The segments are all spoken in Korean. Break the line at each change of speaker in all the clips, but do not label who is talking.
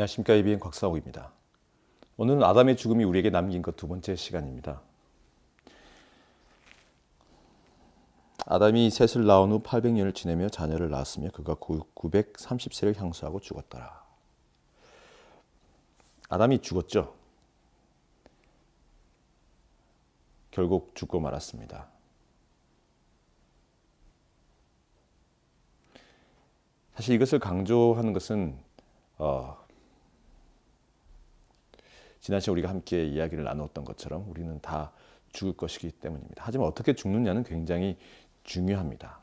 안녕하십니까 이비엔 곽사옥입니다. 오늘은 아담의 죽음이 우리에게 남긴 것 두 번째 시간입니다. 아담이 셋을 낳은 후 800년을 지내며 자녀를 낳았으며 그가 930세를 향수하고 죽었더라. 아담이 죽었죠. 결국 죽고 말았습니다. 사실 이것을 강조하는 것은 어, 지난 시간 우리가 함께 이야기를 나누었던 것처럼 우리는 다 죽을 것이기 때문입니다. 하지만 어떻게 죽느냐는 굉장히 중요합니다.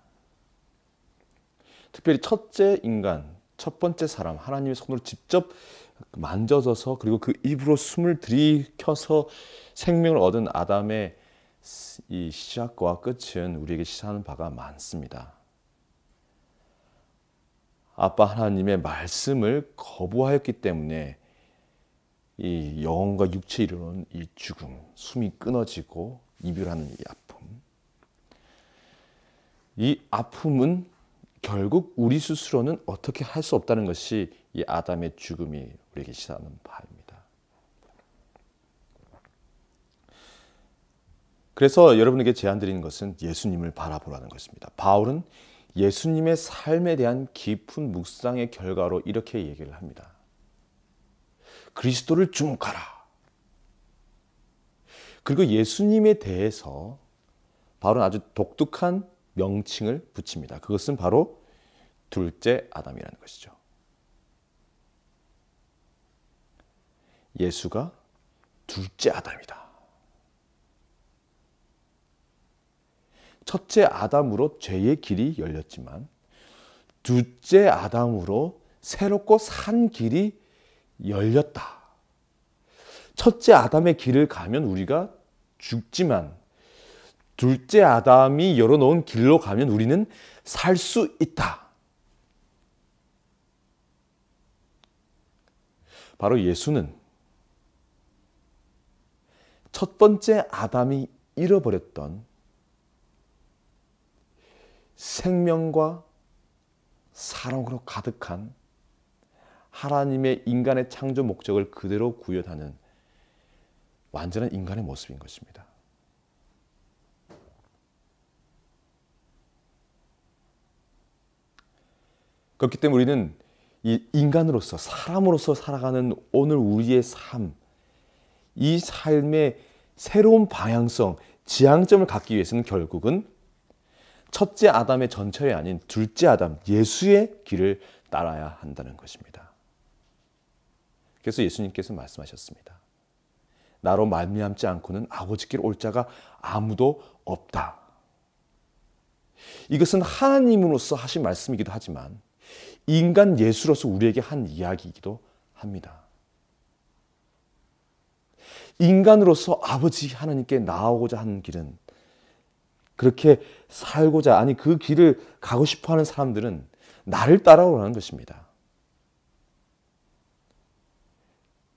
특별히 첫째 인간, 첫 번째 사람, 하나님의 손으로 직접 만져져서 그리고 그 입으로 숨을 들이켜서 생명을 얻은 아담의 이 시작과 끝은 우리에게 시사하는 바가 많습니다. 아빠 하나님의 말씀을 거부하였기 때문에 이 영혼과 육체 이르는 이 죽음, 숨이 끊어지고 이별하는 이 아픔. 이 아픔은 결국 우리 스스로는 어떻게 할 수 없다는 것이 이 아담의 죽음이 우리에게 시사하는 바입니다. 그래서 여러분에게 제안 드리는 것은 예수님을 바라보라는 것입니다. 바울은 예수님의 삶에 대한 깊은 묵상의 결과로 이렇게 얘기를 합니다. 그리스도를 주목하라. 그리고 예수님에 대해서 바울은 아주 독특한 명칭을 붙입니다. 그것은 바로 둘째 아담이라는 것이죠. 예수가 둘째 아담이다. 첫째 아담으로 죄의 길이 열렸지만 둘째 아담으로 새롭고 산 길이 열렸다. 첫째 아담의 길을 가면 우리가 죽지만 둘째 아담이 열어놓은 길로 가면 우리는 살 수 있다. 바로 예수는 첫 번째 아담이 잃어버렸던 생명과 사랑으로 가득한 하나님의 인간의 창조 목적을 그대로 구현하는 완전한 인간의 모습인 것입니다. 그렇기 때문에 우리는 이 인간으로서 사람으로서 살아가는 오늘 우리의 삶, 이 삶의 새로운 방향성, 지향점을 갖기 위해서는 결국은 첫째 아담의 전철이 아닌 둘째 아담, 예수의 길을 따라야 한다는 것입니다. 그래서 예수님께서 말씀하셨습니다. 나로 말미암지 않고는 아버지께 올 자가 아무도 없다. 이것은 하나님으로서 하신 말씀이기도 하지만 인간 예수로서 우리에게 한 이야기이기도 합니다. 인간으로서 아버지 하나님께 나오고자 하는 길은 그렇게 살고자 아니 그 길을 가고 싶어 하는 사람들은 나를 따라오라는 것입니다.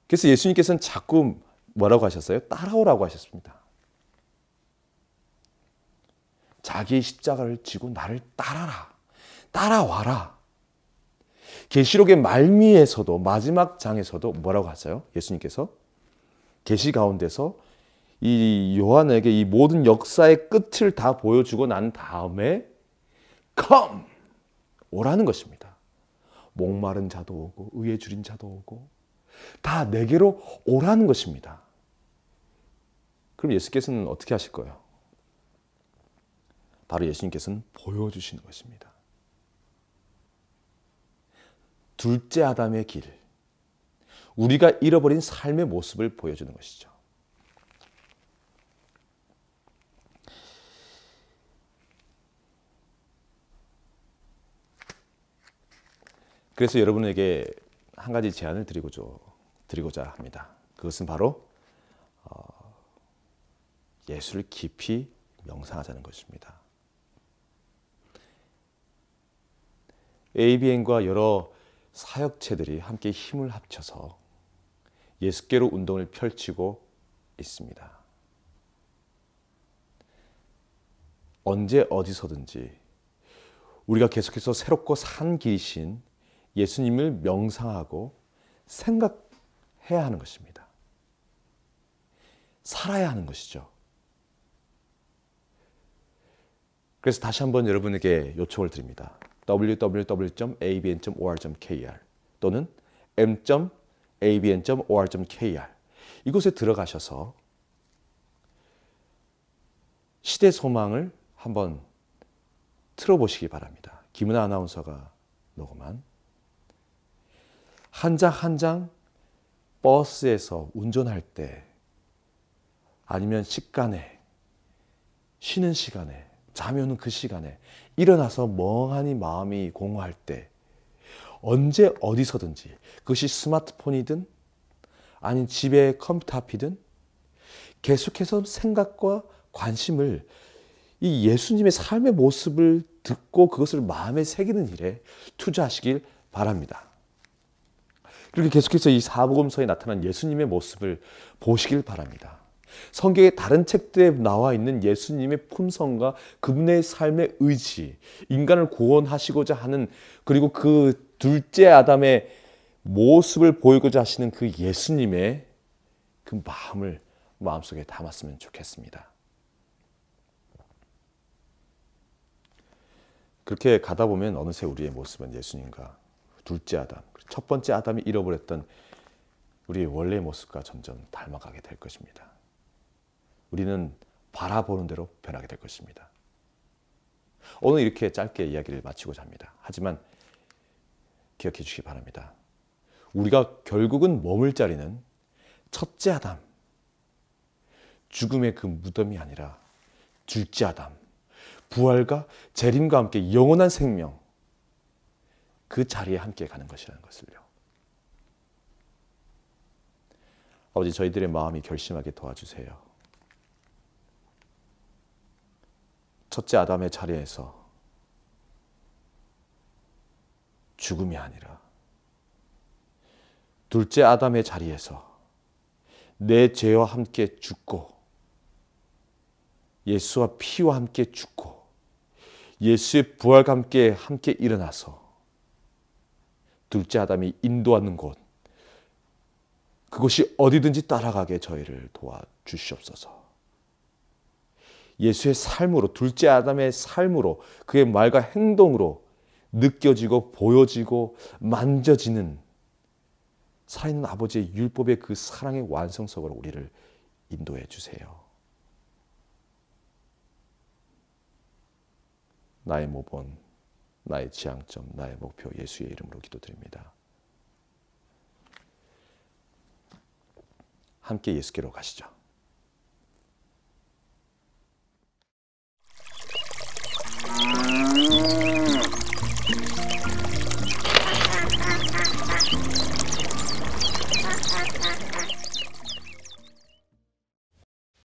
그래서 예수님께서는 자꾸 뭐라고 하셨어요? 따라오라고 하셨습니다. 자기의 십자가를 지고 나를 따라라. 따라와라. 계시록의 말미에서도 마지막 장에서도 뭐라고 하세요? 예수님께서 계시 가운데서 이 요한에게 이 모든 역사의 끝을 다 보여주고 난 다음에 come 오라는 것입니다. 목마른 자도 오고 의에 줄인 자도 오고 다 내게로 오라는 것입니다. 그럼 예수께서는 어떻게 하실 거예요? 바로 예수님께서는 보여주시는 것입니다. 둘째 아담의 길, 우리가 잃어버린 삶의 모습을 보여주는 것이죠. 그래서 여러분에게 한 가지 제안을 드리고자, 합니다. 그것은 바로 어, 예수를 깊이 명상하자는 것입니다. ABN과 여러 사역체들이 함께 힘을 합쳐서 예수께로 운동을 펼치고 있습니다. 언제 어디서든지 우리가 계속해서 새롭고 산 길이신 예수님을 명상하고 생각해야 하는 것입니다. 살아야 하는 것이죠. 그래서 다시 한번 여러분에게 요청을 드립니다. www.abn.or.kr 또는 m.abn.or.kr 이곳에 들어가셔서 시대 소망을 한번 틀어보시기 바랍니다. 김은아 아나운서가 녹음한 한 장 한 장 버스에서 운전할 때 아니면 식간에 쉬는 시간에 잠이 오는 그 시간에 일어나서 멍하니 마음이 공허할 때 언제 어디서든지 그것이 스마트폰이든 아닌 집에 컴퓨터 앞이든 계속해서 생각과 관심을 이 예수님의 삶의 모습을 듣고 그것을 마음에 새기는 일에 투자하시길 바랍니다. 그렇게 계속해서 이 사복음서에 나타난 예수님의 모습을 보시길 바랍니다. 성경의 다른 책들에 나와 있는 예수님의 품성과 그분의 삶의 의지, 인간을 구원하시고자 하는 그리고 그 둘째 아담의 모습을 보이고자 하시는 그 예수님의 그 마음을 마음속에 담았으면 좋겠습니다. 그렇게 가다 보면 어느새 우리의 모습은 예수님과 둘째 아담, 첫 번째 아담이 잃어버렸던 우리의 원래 모습과 점점 닮아가게 될 것입니다. 우리는 바라보는 대로 변하게 될 것입니다. 오늘 이렇게 짧게 이야기를 마치고자 합니다. 하지만 기억해 주시기 바랍니다. 우리가 결국은 머물 자리는 첫째 아담, 죽음의 그 무덤이 아니라 둘째 아담, 부활과 재림과 함께 영원한 생명, 그 자리에 함께 가는 것이라는 것을요. 아버지, 저희들의 마음이 결심하게 도와주세요. 첫째 아담의 자리에서 죽음이 아니라 둘째 아담의 자리에서 내 죄와 함께 죽고 예수와 피와 함께 죽고 예수의 부활과 함께 함께 일어나서 둘째 아담이 인도하는 곳 그것이 어디든지 따라가게 저희를 도와 주시옵소서. 예수의 삶으로 둘째 아담의 삶으로 그의 말과 행동으로 느껴지고 보여지고 만져지는 살아있는 아버지의 율법의 그 사랑의 완성석으로 우리를 인도해 주세요. 나의 모본, 나의 지향점, 나의 목표 예수의 이름으로 기도드립니다. 함께 예수께로 가시죠. you.